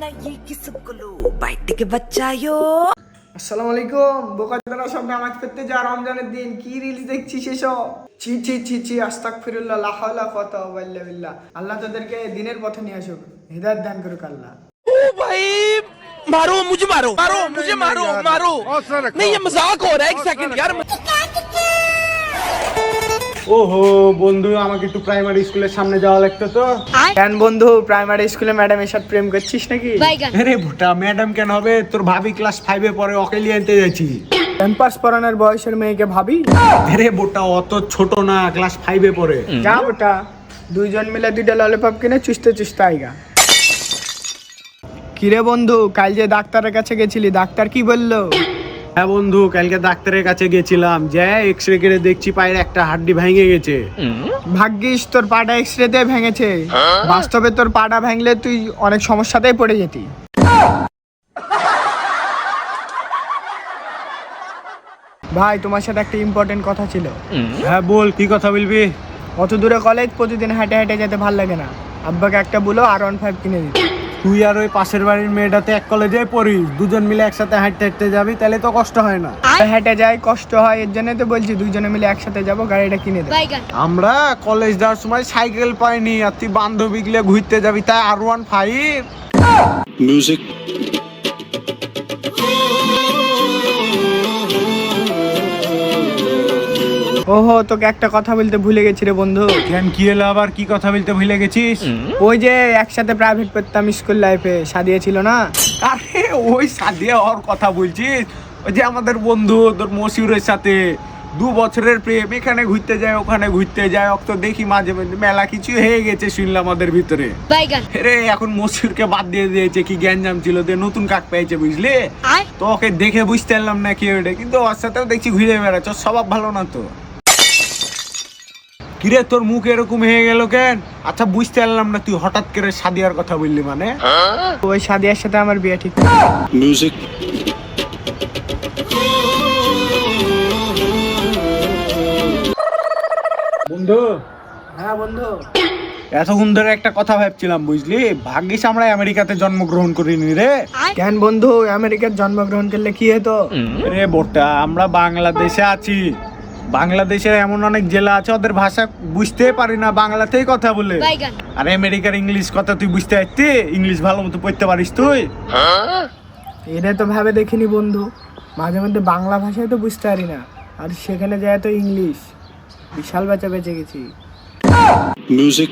না ये किसको বাইটিকে বাঁচায়ো আসসালামু আলাইকুম বোকাচোদা সব নামাজ পড়তে যা রমজানের দিন কি রিলিজ দেখছিস এসব ছি ছি ছি ছি আস্তাক ফিরুল্লাহ লা হাওলা কত ওয়াল্লা বিল্লাহ আল্লাহ তোদেরকে দিনের পথে নিয়ে আসুক হৃদায়ত দান করুক আল্লাহ भाई मारो मुझे मारो मारो मुझे मारो मारो नहीं ये मजाक हो रहा है एक सेकंड यार ওহো বন্ধু আমাকে একটু প্রাইমারি স্কুলের সামনে যাওয়া লাগতো তো। কেন বন্ধু প্রাইমারি স্কুলে ম্যাডামের সাথে প্রেম করছিস নাকি? আরে ভোটা ম্যাডাম কেন হবে? তোর ভাবি ক্লাস ফাইভে পরে অকেলি আনতে যাচ্ছি। ক্যাম্পাস পড়ানোর বয়সের মেয়েকে ভাবি? আরে বোটা অত ছোট না ক্লাস ফাইভে পরে যা ওটা দুইজন মিলে দুইটা ললিপপ কিনে চুষতে চুষতে আইগা কিরে বন্ধু কাল যে ডাক্তারের কাছে গেছিলি ডাক্তার কি বলল? হ্যাঁ বন্ধু কালকে ডাক্তারের কাছে গেছিলাম। যে এক্স রে করে দেখছি পায়ের একটা হাড্ডি ভেঙে গেছে। ভাগ্যিস তোর পাটা এক্সরে দিয়ে ভেঙেছে বাস্তবে তোর পাটা ভেঙলে তুই অনেক সমস্যাতেই পড়ে যেতি। ভাই তোমার সাথে একটা ইম্পর্টেন্ট কথা ছিল। হ্যাঁ বল কি কথা বলবি? অত দূরে কলেজ প্রতিদিন হেঁটে হেঁটে যেতে ভালো লাগে না। আব্বাকে একটা বলো আর ওয়ান ফাইভ কিনে দিতে। তুই আর ওই পাশের বাড়ির মেয়েটাতে এক কলেজে পড়িস দুজন মিলে একসাথে হাঁটতে হাঁটতে যাবি তাহলে তো কষ্ট হয় না। হেঁটে যাই কষ্ট হয় এর জন্য তো বলছি দুইজনে মিলে একসাথে যাব গাড়িটা কিনে দেবো আমরা কলেজ যাওয়ার সময় সাইকেল পাইনি আর তুই বান্ধবী গুলো ঘুরতে যাবি তাই আর ওয়ান ফাইভ। Music. ওহো তোকে একটা কথা বলতে ভুলে গেছি রে বন্ধু। কেন কি হলো আবার? কি কথা বলতে ভুলে গেছিস? ওই যে একসাথে প্রাইভেট পড়তাম স্কুল লাইফে সাদিয়ে ছিল না? আরে ওই সাদিয়া ওর কথা বলছিস? ওই যে আমাদের বন্ধু তোর মশিউরের সাথে। দু বছরের প্রেম এখানে ঘুরতে যায় ওখানে ঘুরতে যায়। অত দেখি মাঝে মাঝে মেলা কিছু হয়ে গেছে শুনলাম আমাদের ভিতরে। রে এখন মশিউরকে বাদ দিয়ে দিয়েছে কি গ্যাঞ্জাম ছিল দিয়ে নতুন কাক পেয়েছে বুঝলি? তো ওকে দেখে বুঝতে পারলাম না কি ওটা কিন্তু ওর সাথেও দেখছি ঘুরে বেড়াচ্ছ স্বভাব ভালো না তো। কিরে তোর মুখ এরকম হয়ে গেল কেন? আচ্ছা বুঝতে পারলাম না তুই হঠাৎ করে সাদিয়ার কথা বললি মানে। ওই সাদিয়ার সাথে আমার বিয়ে ঠিক music. বন্ধু? হ্যাঁ বন্ধু। এতক্ষণ ধরে একটা কথা ভাবছিলাম বুঝলি? ভাগ্যিস আমরা আমেরিকাতে জন্মগ্রহণ করিনি রে। কেন বন্ধু? আমেরিকার জন্মগ্রহণ করলে কি হতো? রে বোটা আমরা বাংলাদেশে আছি। বাংলাদেশের এমন অনেক জেলা আছে ওদের ভাষা বুঝতে পারি না বাংলাতেই কথা বলে। আর আমেরিকার ইংলিশ কথা তুই বুঝতে পারতি? ইংলিশ ভালো মতো পড়তে পারিস তুই? এটা তো ভাবে দেখিনি বন্ধু মাঝে মধ্যে বাংলা ভাষায় তো বুঝতে পারি না আর সেখানে যায় তো ইংলিশ। বিশাল বেচা বেঁচে গেছি। Music.